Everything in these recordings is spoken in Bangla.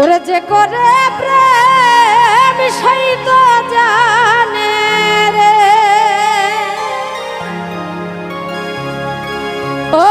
ওরে যে করে প্রেম সেই তো জানে রে। ও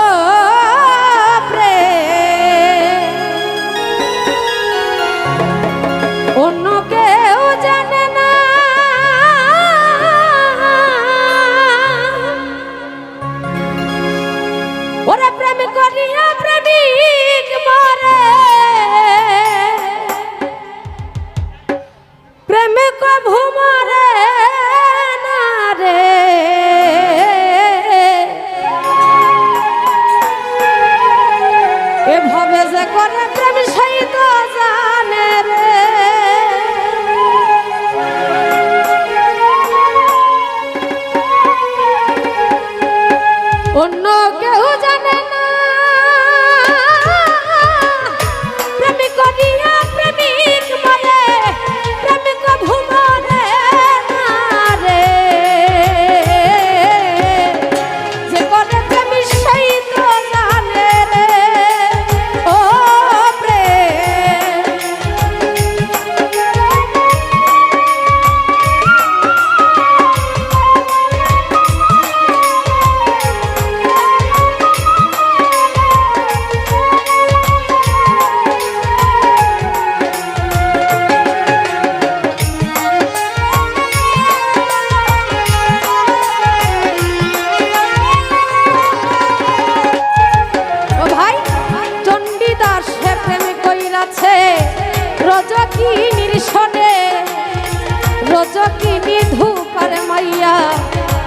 যে করে প্রেম সেই তো জানে রে। অন্য কেউ জানে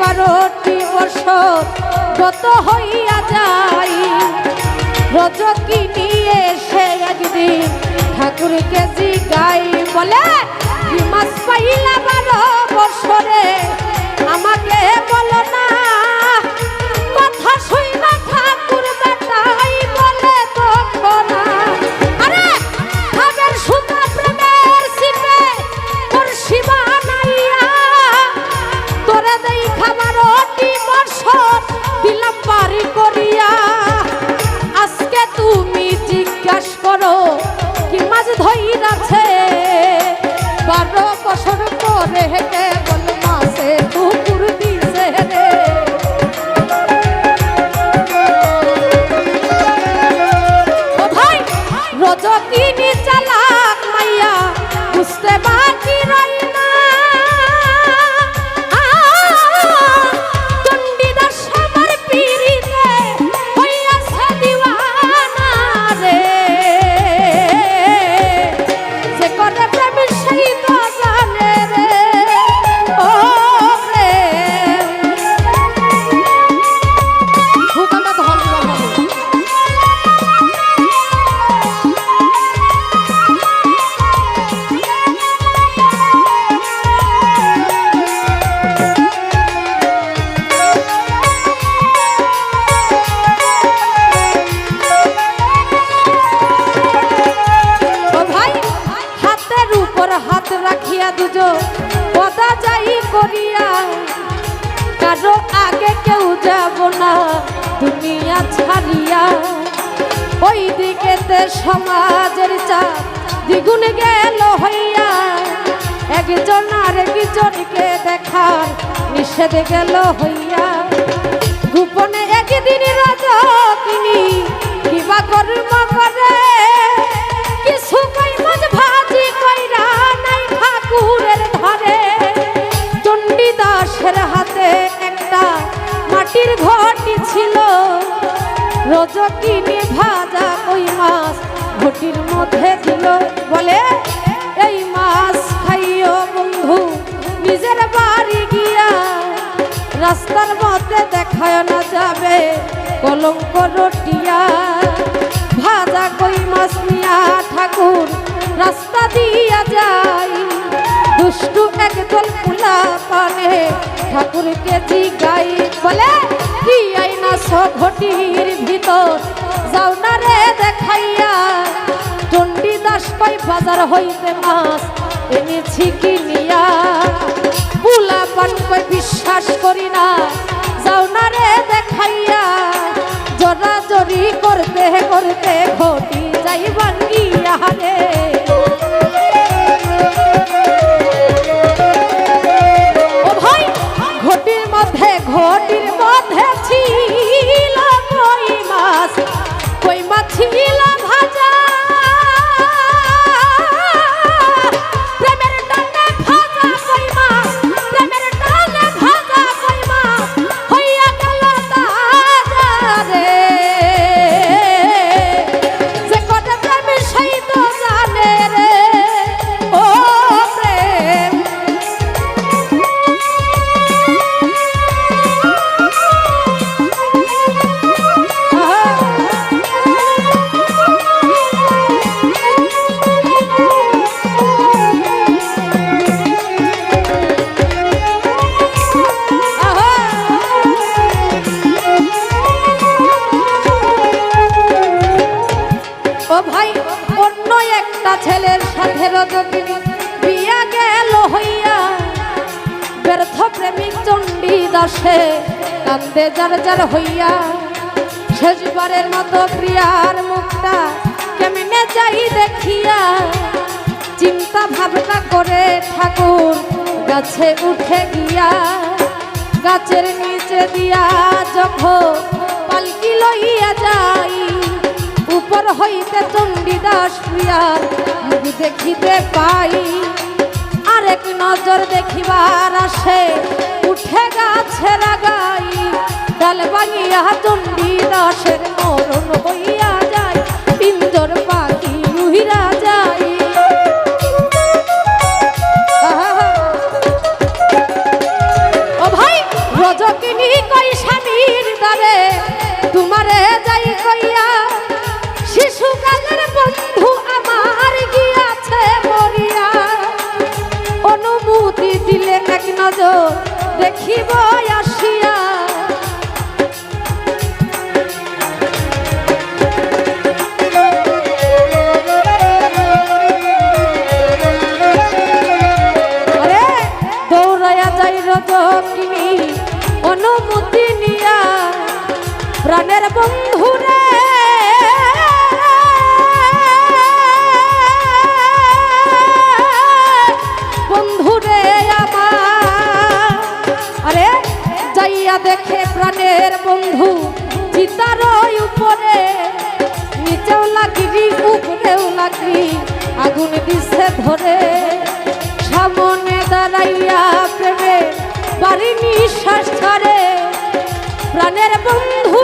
বারোটি বছর গত হইয়া যাই। রজকি নিয়ে সে একদিন ঠাকুরকে জিগাই বলে "কি মাস পাইলা বারো বছরে আমাকে বলো না সমাজের চাপ দ্বিগুণ গেল হইয়া। একজন আর একজনকে দেখার নিষেধ গেল হইয়া। গোপনে একদিন রজকিনী কিবা কর্ম করে। কিছু কইরা ঠাকুরের হাতে একটা মাটির ঘটি ছিল। রজকিনী ভাজা কই মাছ, ঘটির মধ্যে দিল। বলে, এই মাছ খাইও বন্ধু, নিজের বাড়ি গিয়া রাস্তার মধ্যে দেখায় না যাবে কলঙ্ক রটিয়া। ভাজা কই মাছ নিয়া ঠাকুর, রাস্তা দিয়া যায় একদল ফুলা পানে। ঠাকুরকে জিগাই বলে, কি আইনা ঘটির ভিতর? যাও না রে দেখাইয়া। চণ্ডী দাস পাই বাজার হইতে মাছ এনেছি কিনিয়া। পুলা পান কই বিশ্বাস করি না। যাও না রে দেখাইয়া। জরা জরি করতে করতে ঘটি যাই ভাঙ্গিয়া রে। ব্যর্থ প্রেমিক চণ্ডী দাসে কান্দে যার যার হইয়া শেষবারের মতো প্রিয়ার মুখটা কেমনে যাই দেখিয়া চিন্তা ভাবনা করে ঠাকুর গাছে উঠে গিয়া গাছের নিচে দিয়া যখন পালকি লইয়া যাই, উপর হইতে চণ্ডীদাস প্রিয়ার দেখিতে পাই। আরেক নজর দেখিবার আসে। উঠে গাছে লাগাই ডাল ভাঙিয়া চণ্ডীদাসের মরণ হইয়া দেখিব বন্ধু চিতার উপরে নিচেও লাগি উপরেও লাগি আগুন দিছে ধরে। সামনে দাঁড়াইয়া প্রেমে বাড়ি নিঃশ্বাস ছাড়ে। প্রাণের বন্ধু